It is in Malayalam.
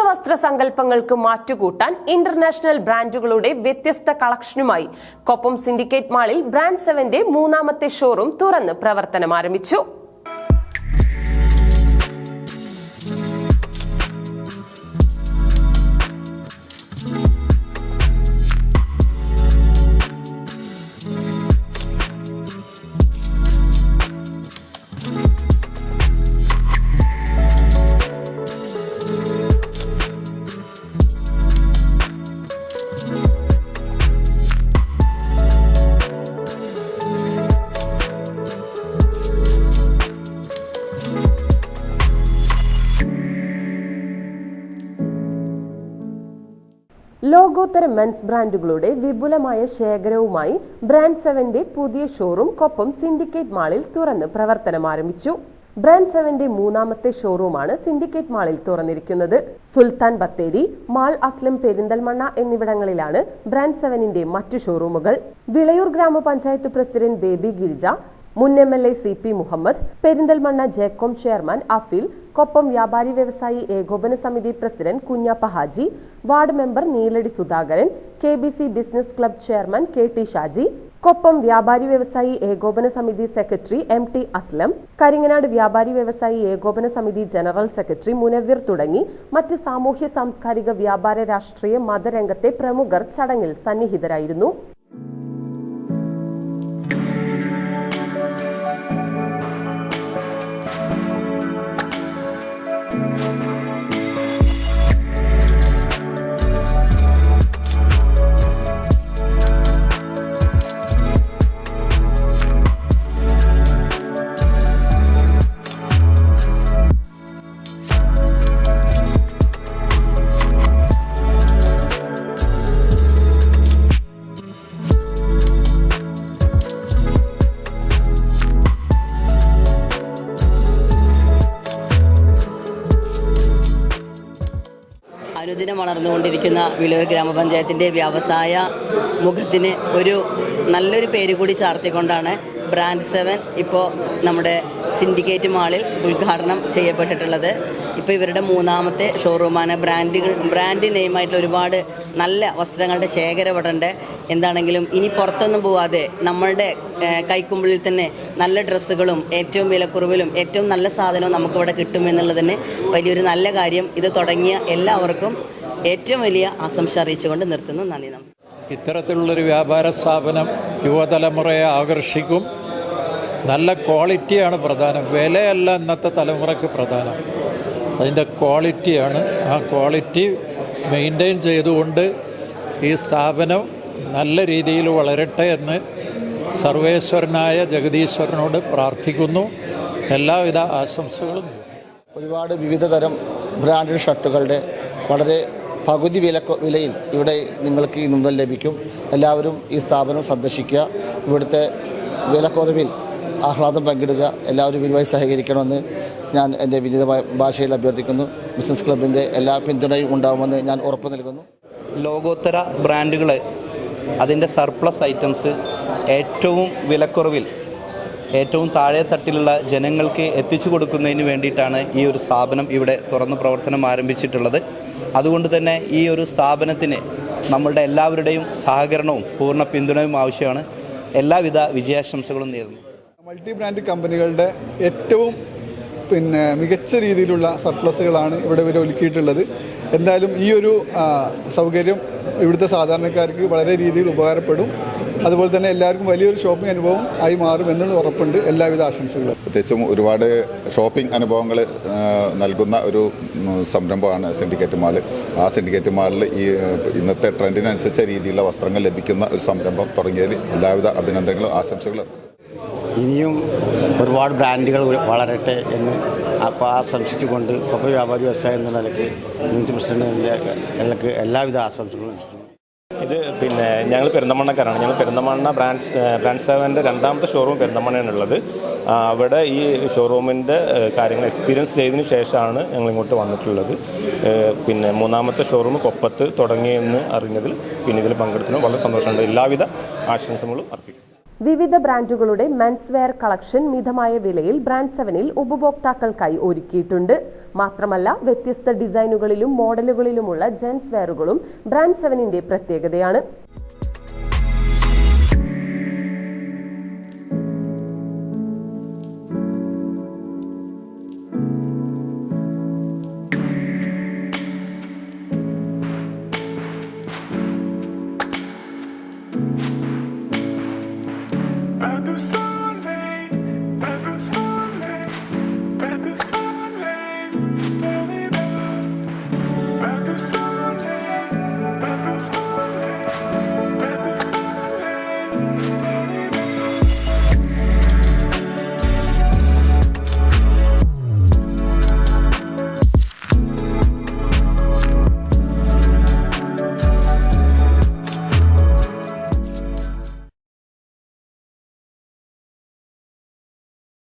വസ്ത്ര സങ്കല്പങ്ങൾക്ക് മാറ്റുകൂട്ടാൻ ഇന്റർനാഷണൽ ബ്രാൻഡുകളുടെ വ്യത്യസ്ത കളക്ഷനുമായി കൊപ്പം സിൻഡിക്കേറ്റ് മാളിൽ ബ്രാൻഡ് സെവന്റെ മൂന്നാമത്തെ ഷോറൂം തുറന്ന് പ്രവർത്തനം ആരംഭിച്ചു ലോകോത്തര മെൻസ് ബ്രാൻഡുകളുടെ വിപുലമായ ശേഖരവുമായി ബ്രാൻഡ് സെവന്റെ പുതിയ ഷോറൂം കൊപ്പം സിൻഡിക്കേറ്റ് മാളിൽ തുറന്ന് പ്രവർത്തനം ആരംഭിച്ചു ബ്രാൻഡ് സെവന്റെ മൂന്നാമത്തെ ഷോറൂമാണ് സിൻഡിക്കേറ്റ് മാളിൽ തുറന്നിരിക്കുന്നത്. സുൽത്താൻ ബത്തേരി മാൾ അസ്ലം പെരിന്തൽമണ്ണ എന്നിവിടങ്ങളിലാണ് ബ്രാൻഡ് സെവനിന്റെ മറ്റു ഷോറൂമുകൾ. വിളയൂർ ഗ്രാമപഞ്ചായത്ത് പ്രസിഡന്റ് ബേബി ഗിരിജ മുൻ M L A C P Muhammad Perinthalmanna ജേക്കോം chairman Afeel Koppam വ്യാപാരി വ്യവസായി ഏകോപന സമിതി president Kunjappa Haji ward member Neeladi Sudhakaran K business club chairman K T Shaji Koppam വ്യാപാരി വ്യവസായി ഏകോപന സമിതി secretary M T Aslam Karinganad വ്യാപാരി വ്യവസായി ഏകോപന സമിതി ജനറൽ സെക്രട്ടറി മുനവ്വിർ തുടങ്ങി മറ്റ് സാമൂഹ്യ സാംസ്കാരിക വ്യാപാര രാഷ്ട്രീയ മതരംഗത്തെ പ്രമുഖർ ചടങ്ങിൽ സന്നിഹിതരായിരുന്നു. അനുദിനം വളർന്നുകൊണ്ടിരിക്കുന്ന വിലൂർ ഗ്രാമപഞ്ചായത്തിന്റെ വ്യവസായ മുഖത്തിന് ഒരു നല്ലൊരു പേര് കൂടി ചാർത്തിക്കൊണ്ടാണ് ബ്രാൻഡ് സെവൻ ഇപ്പോൾ നമ്മുടെ സിൻഡിക്കേറ്റ് മാളിൽ ഉദ്ഘാടനം ചെയ്യപ്പെട്ടിട്ടുള്ളത്. ഇപ്പോൾ ഇവരുടെ മൂന്നാമത്തെ ഷോറൂമാണ് ബ്രാൻഡുകൾ ബ്രാൻഡ് നെയിമായിട്ടുള്ള ഒരുപാട് നല്ല വസ്ത്രങ്ങളുടെ ശേഖരം ഇവിടെ എന്താണെങ്കിലും ഇനി പുറത്തൊന്നും പോവാതെ നമ്മളുടെ കൈക്കുമ്പിളിൽ തന്നെ നല്ല ഡ്രസ്സുകളും ഏറ്റവും വിലക്കുറവിലും ഏറ്റവും നല്ല സാധനവും നമുക്കിവിടെ കിട്ടുമെന്നുള്ളതിന് വലിയൊരു നല്ല കാര്യം. ഇത് തുടങ്ങിയ എല്ലാവർക്കും ഏറ്റവും വലിയ ആശംസ അറിയിച്ചുകൊണ്ട് നിർത്തുന്നു. നന്ദി നമസ്കാരം. ഇത്തരത്തിലുള്ളൊരു വ്യാപാര സ്ഥാപനം യുവതലമുറയെ ആകർഷിക്കും. നല്ല ക്വാളിറ്റിയാണ് പ്രധാനം. വിലയല്ല ഇന്നത്തെ തലമുറയ്ക്ക് പ്രധാനം. അതിന്റെ ക്വാളിറ്റിയാണ്. ആ ക്വാളിറ്റി മെയിന്റെയിൻ ചെയ്തുകൊണ്ട് ഈ സ്ഥാപനം നല്ല രീതിയിൽ വളരട്ടെ എന്ന് സർവേശ്വരനായ ജഗദീശ്വരനോട് പ്രാർത്ഥിക്കുന്നു. എല്ലാവിധ ആശംസകളും. ഒരുപാട് വിവിധ തരം ബ്രാൻഡഡ് ഷർട്ടുകളുടെ വളരെ പകുതി വില വിലയിൽ ഇവിടെ നിങ്ങൾക്ക് ഈ നിന്നൽ ലഭിക്കും. എല്ലാവരും ഈ സ്ഥാപനം സന്ദർശിക്കുക. ഇവിടുത്തെ വിലക്കുറവിൽ ആഹ്ലാദം പങ്കിടുക. എല്ലാവരും വിരുമായി സഹകരിക്കണമെന്ന് ഞാൻ എന്റെ വിനീതമായ ഭാഷയിൽ അഭ്യർത്ഥിക്കുന്നു. ബിസിനസ് ക്ലബിന്റെ എല്ലാ പിന്തുണയും ഉണ്ടാകുമെന്ന് ഞാൻ ഉറപ്പ് നൽകുന്നു. ലോകോത്തര ബ്രാൻഡുകൾ അതിന്റെ സർപ്ലസ് ഐറ്റംസ് ഏറ്റവും വിലക്കുറവിൽ ഏറ്റവും താഴെ തട്ടിലുള്ള ജനങ്ങൾക്ക് എത്തിച്ചു കൊടുക്കുന്നതിന് വേണ്ടിയിട്ടാണ് ഈ ഒരു സ്ഥാപനം ഇവിടെ തുറന്ന് പ്രവർത്തനം ആരംഭിച്ചിട്ടുള്ളത്. അതുകൊണ്ട് തന്നെ ഈ ഒരു സ്ഥാപനത്തിന് നമ്മളുടെ എല്ലാവരുടെയും സഹകരണവും പൂർണ പിന്തുണയും ആവശ്യമാണ്. എല്ലാവിധ വിജയാശംസകളും നേരുന്നു. മൾട്ടി ബ്രാൻഡ് കമ്പനികളുടെ ഏറ്റവും പിന്നെ മികച്ച രീതിയിലുള്ള സർപ്ലസുകളാണ് ഇവിടെ ഇവർ ഒരുക്കിയിട്ടുള്ളത്. എന്തായാലും ഈ ഒരു സൗകര്യം ഇവിടുത്തെ സാധാരണക്കാർക്ക് വളരെ രീതിയിൽ ഉപകാരപ്പെടും. അതുപോലെ തന്നെ എല്ലാവർക്കും വലിയൊരു ഷോപ്പിംഗ് അനുഭവം ആയി മാറും എന്നുള്ള ഉറപ്പുണ്ട്. എല്ലാവിധ ആശംസകളും. പ്രത്യേകിച്ചും ഒരുപാട് ഷോപ്പിംഗ് അനുഭവങ്ങൾ നൽകുന്ന ഒരു സംരംഭമാണ് സിൻഡിക്കേറ്റ് മാൾ ആ സിൻഡിക്കേറ്റ് മാളിൽ ഈ ഇന്നത്തെ ട്രെൻഡിനനുസരിച്ച രീതിയിലുള്ള വസ്ത്രങ്ങൾ ലഭിക്കുന്ന ഒരു സംരംഭം തുടങ്ങിയതിൽ എല്ലാവിധ അഭിനന്ദനങ്ങളും ആശംസകളും. ഇനിയും ഒരുപാട് ബ്രാൻഡുകൾ വളരട്ടെ എന്ന് അപ്പോൾ ആശംസിച്ചുകൊണ്ട് കൊപ്പ വ്യാപാരി വ്യവസായം എന്ന നിലയ്ക്ക് യൂണിറ്റ് പ്രസിഡന്റിന്റെ എനിക്ക് എല്ലാവിധ ആശംസകളും ഇത് പിന്നെ ഞങ്ങൾ പെരുന്തമണ്ണക്കാരാണ്. ഞങ്ങൾ പെരുന്തമണ്ണ ബ്രാൻഡ് ബ്രാൻഡ് സെവന്റെ രണ്ടാമത്തെ ഷോറൂം പെരുന്തമണ്ണയാണുള്ളത് അവിടെ ഈ ഷോറൂമിന്റെ കാര്യങ്ങൾ എക്സ്പീരിയൻസ് ചെയ്തതിന് ശേഷമാണ് ഞങ്ങൾ ഇങ്ങോട്ട് വന്നിട്ടുള്ളത്. പിന്നെ മൂന്നാമത്തെ ഷോറൂം കൊപ്പത്ത് തുടങ്ങിയെന്ന് അറിഞ്ഞതിൽ പിന്നെ ഇതിൽ പങ്കെടുക്കുന്നു വളരെ സന്തോഷമുണ്ട്. എല്ലാവിധ ആശംസകളും അർപ്പിക്കുന്നു. വിവിധ ബ്രാൻഡുകളുടെ മെൻസ് വെയർ കളക്ഷൻ മിതമായ വിലയിൽ ബ്രാൻഡ് സെവനിൽ ഉപഭോക്താക്കൾക്കായി ഒരുക്കിയിട്ടുണ്ട്. മാത്രമല്ല വ്യത്യസ്ത ഡിസൈനുകളിലും മോഡലുകളിലുമുള്ള ജെൻസ് വെയറുകളും ബ്രാൻഡ് സെവനിന്റെ പ്രത്യേകതയാണ്.